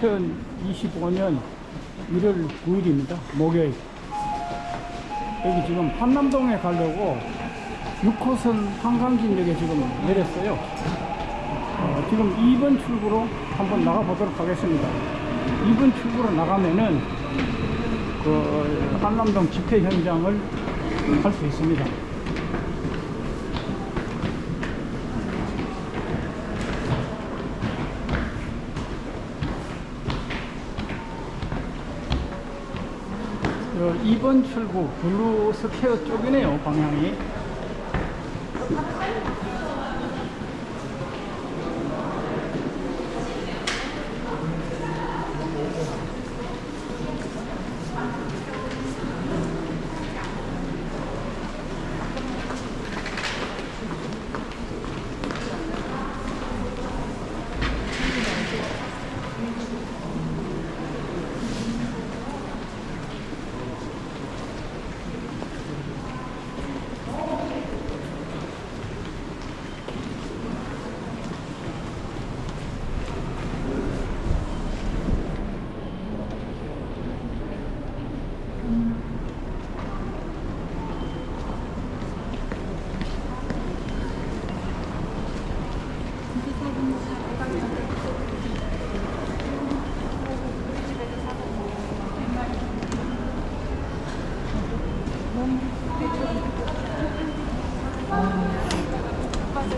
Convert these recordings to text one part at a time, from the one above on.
2025년 1월 9일입니다. 목요일. 여기 지금 한남동에 가려고 6호선 한강진역에 지금 내렸어요. 어, 지금 2번 출구로 한번 나가보도록 하겠습니다. 2번 출구로 나가면은 그 한남동 집회 현장을 갈수 있습니다. 2번 출구 블루 스퀘어 쪽이네요 방향이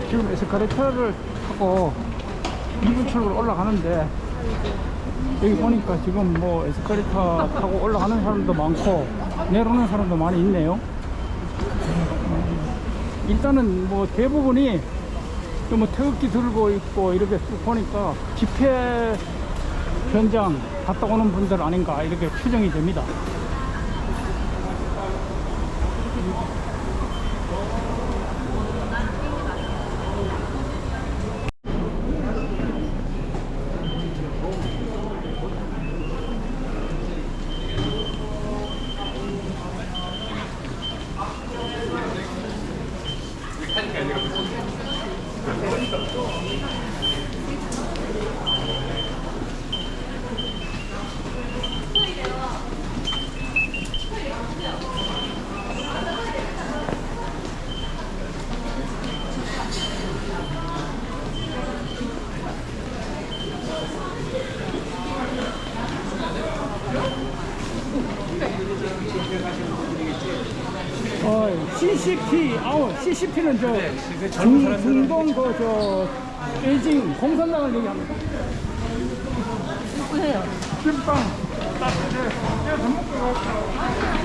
지금 에스카레이터를 타고 2번 출구로 올라가는데 여기 보니까 지금 뭐 에스카레이터 타고 올라가는 사람도 많고 내려오는 사람도 많이 있네요. 음, 일단은 뭐 대부분이 뭐 태극기 들고 있고 이렇게 쭉 보니까 집회 현장 갔다 오는 분들 아닌가 이렇게 추정이 됩니다 어, CCP, 아우, CCP는 저 중, 중동 그 저 베이징 공산당을 얘기합니다. 누구세요? 김빵. 이번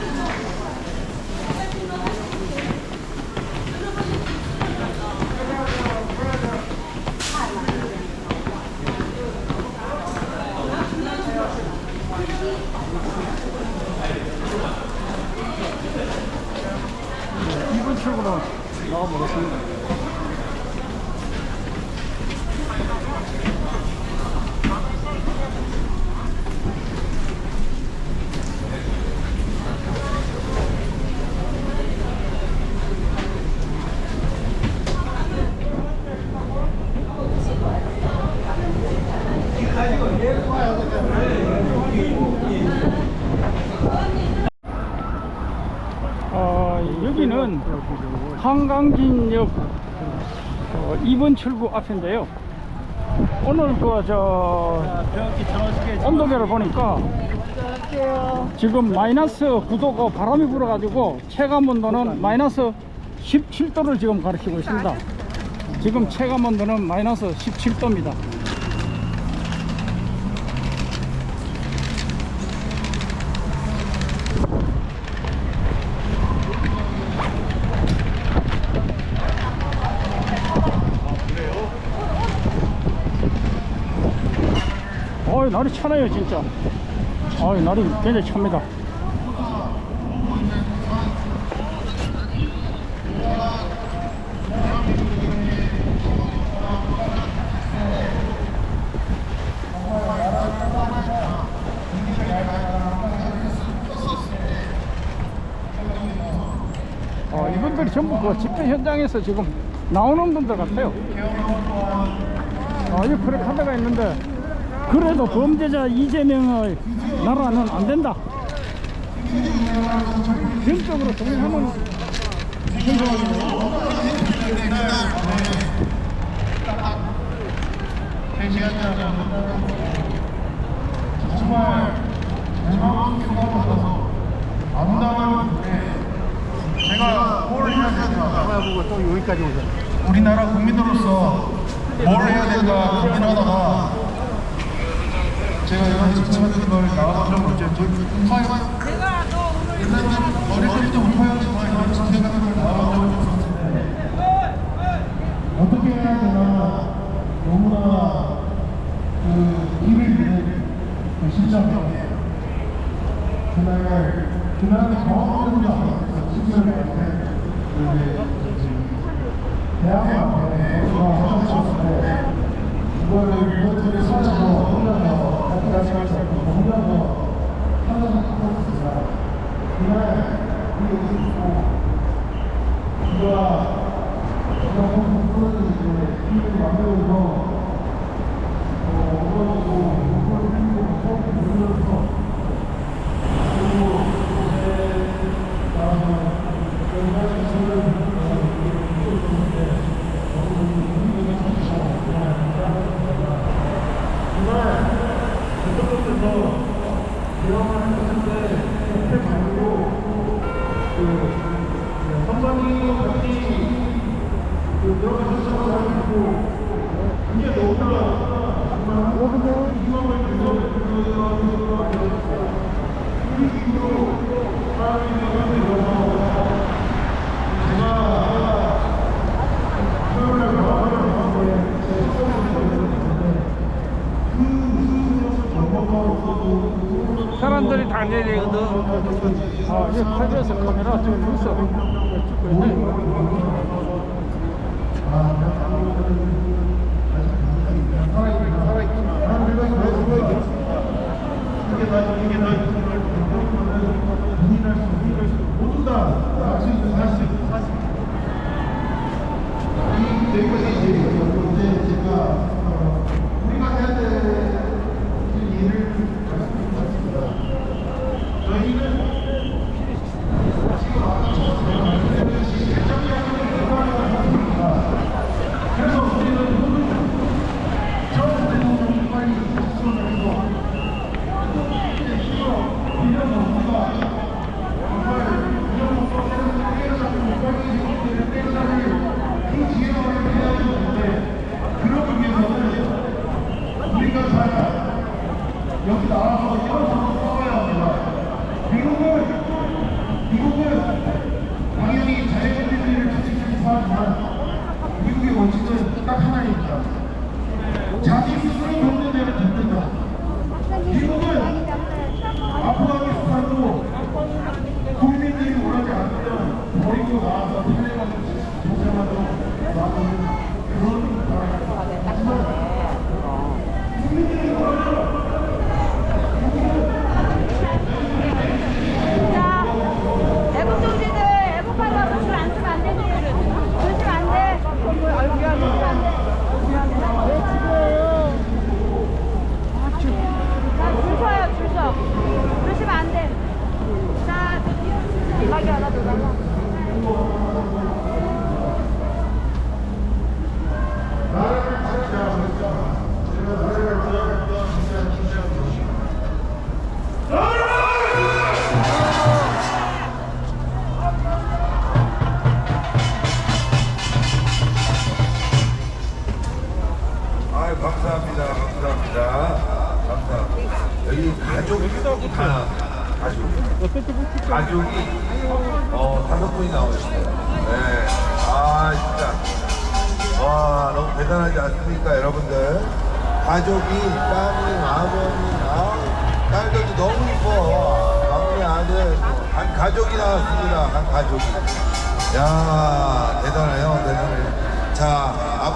출구로 나가보겠습니다. 어, 여기는 한강진역 어, 2번 출구 앞인데요. 오늘 그저 온도계를 보니까 지금 마이너스 9도가 바람이 불어가지고 체감 온도는 마이너스 17도를 지금 가리키고 있습니다. 지금 체감 온도는 마이너스 17도입니다. 어이 날이 차네요 진짜. 어이 날이 굉장히 찹니다. 어, 이분들이 전부 그 집회 현장에서 지금 나오는 분들 같아요. 어, 여기 그래 카메라가 있는데 그래도 범죄자 이재명의 나라는 안 된다. 전적으로 동의하면 정말 정확히 경험받아서 안다는 제가 뭘 해야 될까 보고 또 여기까지 오셨네. 우리나라 국민으로서 뭘 해야 될까 고민하다가 제가 이런 지침하는 걸 나와본 적은 없죠. 저 화요? 어릴 때부터 화요지만 이런 지침하는 걸 나와본 적은 없었는데. 어떻게 해야 되나? 너무나 그 길을 잃는 그 심정이에요. 그날 그날의 경험을 하면서 친구를 할때 대학원 앞에 하셨는데 이거를 이것들을 사시 고 혼자서 같이 같이 할수 없고 혼자서 하나씩 하고 있습니다. 그날 우리 여기 있고 우리가 우리가 한번 이제 힘을 만들어서 어, 얻어지고 목표를 생기고 수업을 누르면서 그리고 이제 나와서 연말 기술을 사람들이 다녀야 되거든. 아, 이제 칼에서 카메라 좀 있어. 찍고 있네. 모두 다할수 있는 사실. 이여기까지 이제 이제 제가 어, 우리가 해야 될 일을 말씀드리겠습니다. 저희는 지금 아까 처음 말씀드렸듯이 실정이라는 생각을 하고 있습니다. 그래서 우리는 처음부터 빨리 수술을 해서 이런 정부가 그러기 위해서는 우리가 잘 여기 나와서 이런 정도 써야 합니다. 미국은 미국은 당연히 자유민주주의를 지지하는 하지만 미국의 원칙은 딱 하나입니다. 자기 스스로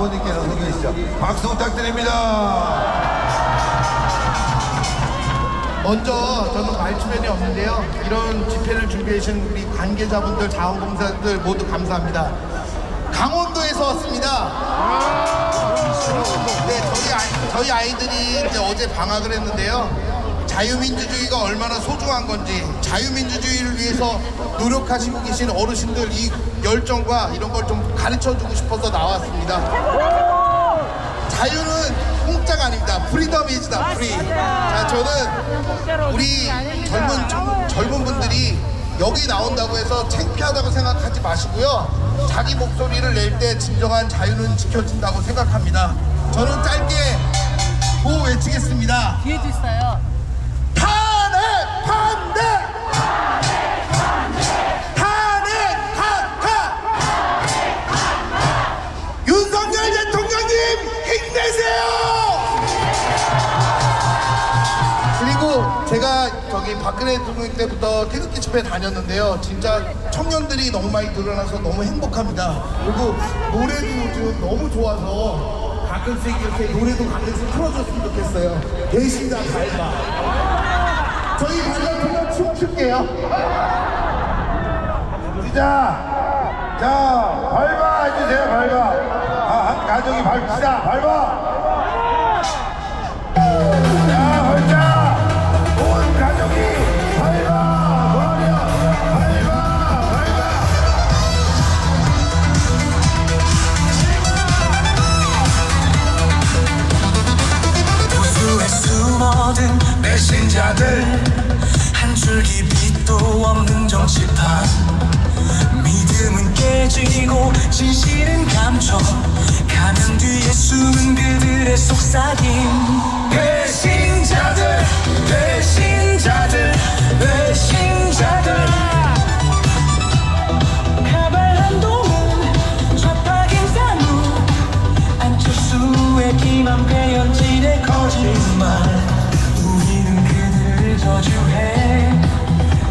아버님께서 소개해 주시죠. 박수 부탁드립니다. 먼저 저는 말주변이 없는데요. 이런 집회를 준비해 주신 우리 관계자분들, 자원봉사들 모두 감사합니다. 강원도에서 왔습니다. 네, 저희, 아이, 저희 아이들이 이제 어제 방학을 했는데요. 자유민주주의가 얼마나 소중한 건지, 자유민주주의를 위해서 노력하시고 계신 어르신들 이 열정과 이런 걸 좀 가르쳐 주고 싶어서 나왔습니다. 자유는 공짜가 아닙니다. 프리덤 이즈다, 프리. 자, 저는 우리 젊은, 젊- 젊은 분들이 여기 나온다고 해서 창피하다고 생각하지 마시고요. 자기 목소리를 낼 때 진정한 자유는 지켜진다고 생각합니다. 저는 짧게 구호 외치겠습니다. 뒤에도 있어요. 박근혜 대통령 때부터 태극기 집회 다녔는데요. 진짜 청년들이 너무 많이 늘어나서 너무 행복합니다. 그리고 노래도 요즘 너무 좋아서 가끔씩 이렇게 노래도 가끔씩 틀어줬으면 좋겠어요. 대신자 밟아. 저희 발라드만 춤출게요. 시작! 자, 밟아 해주세요, 밟아. 아, 한 가족이 밟시다, 밟아! 자들 한 줄기 빛도 없는 정치판. 믿음은 깨지고 진실은 감춰. 가면 뒤에 숨은 그들의 속삭임. 배신자들 배신자들 배신자들. 기만 배현진의 거짓말 저주해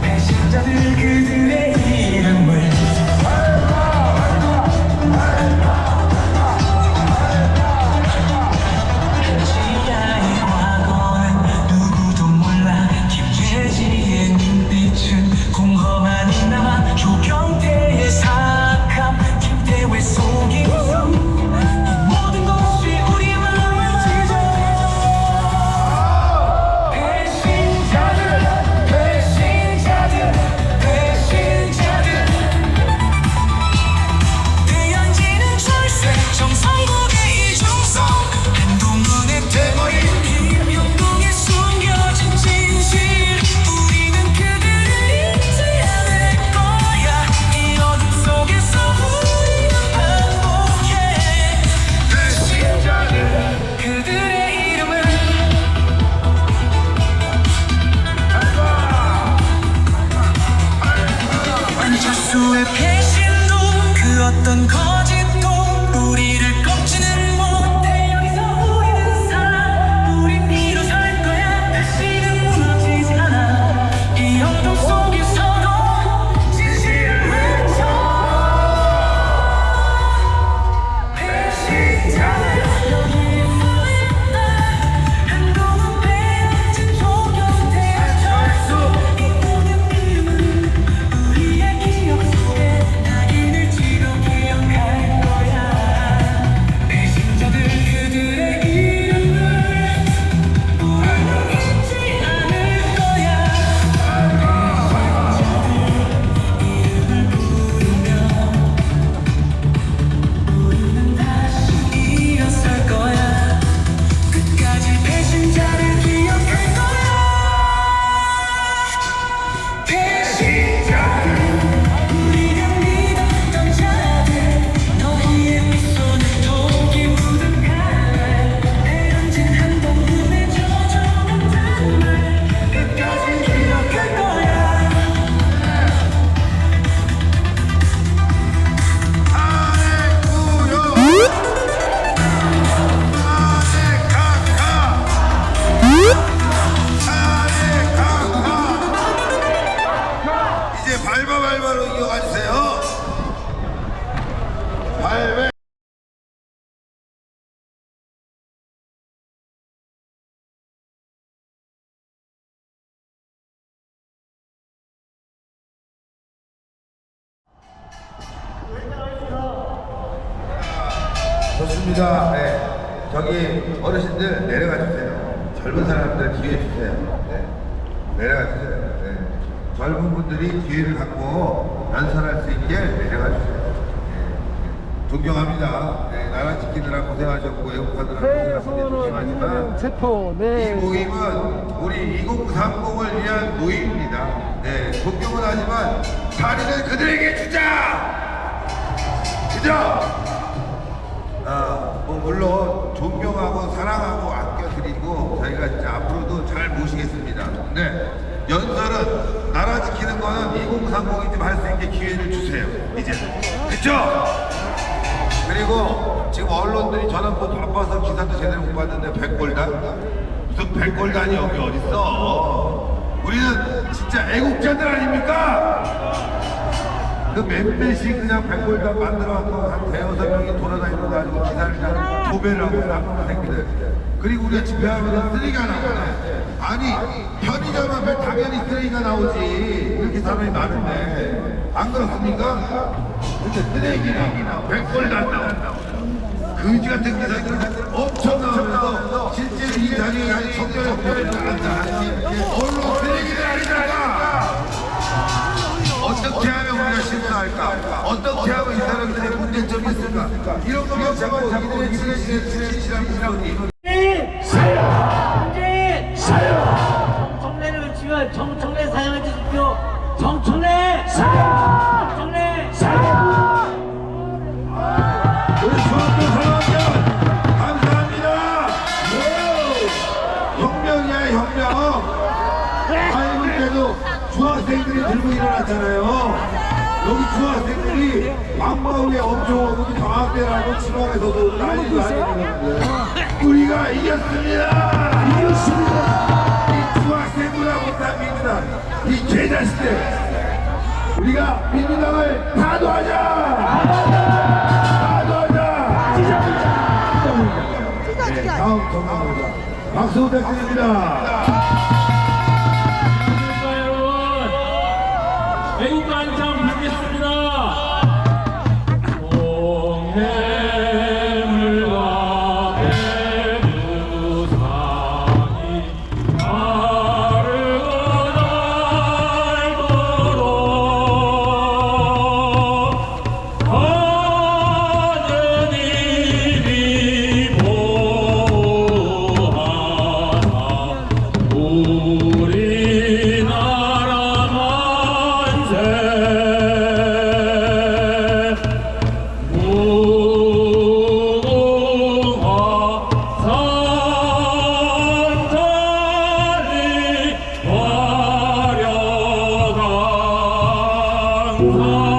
배신자들 그들의 기회 주세요. 네. 내려가 주세요. 네. 젊은 분들이 기회를 갖고 연설할 수 있게 내려가 주세요. 네. 존경합니다. 네. 나라 지키느라 고생하셨고 애국하느라 조심하지만 세포 이네 모임은 우리 2030을 위한 모임입니다. 네, 존경은 하지만 자리는 그들에게 주자! 그죠? 아, 뭐 물론 존경하고 사랑하고 아껴 드리고 저희가 진짜 앞으로도 잘 모시겠습니다. 근데 연설은 나라 지키는 거는 2030이 좀 할 수 있게 기회를 주세요. 이제. 그쵸? 그리고 지금 언론들이 저는 뭐 바빠서 기사도 제대로 못 봤는데 백골단? 무슨 백골단이 여기 어딨어? 우리는 진짜 애국자들 아닙니까? 그 몇몇이 그냥 백골단 만들어갖고 한 대여섯 명이 돌아다니는 거 가지고 기사를 그냥 도배를 하고 나쁜 새끼들. 그리고 우리가 집회하면 쓰레기가 나오네. 아니, 편의점 앞에 당연히 쓰레기가 나오지. 이렇게 사람이 많은데. 안 그렇습니까? 근데 쓰레기나 백골단 나온다고. 그지 같은 기사들 엄청 나오면서 실제로 이 자리에 청년의 표현을 나간다. 언론 어떻게 하면 우리가 신문할까? 어떻게 하면 이 사람들의 문제점이 있을까? 이런 거만 잡고 이들의 지내시는 지내시는 분들이 문재인 사요 정청래를 외치면 정 일어났잖아요. 여기 중학생들이 방과후에 엄청 오고 방학 때라고 지방에서도 난리도 아니는데 우리가 이겼습니다. 이겼습니다. 이 중학생보다 못한 민주당, 이 개자식들. 우리가 민주당을 타도하자. 타도하자. 네, 다음 정당입니다. 박수 부탁드립니다. 화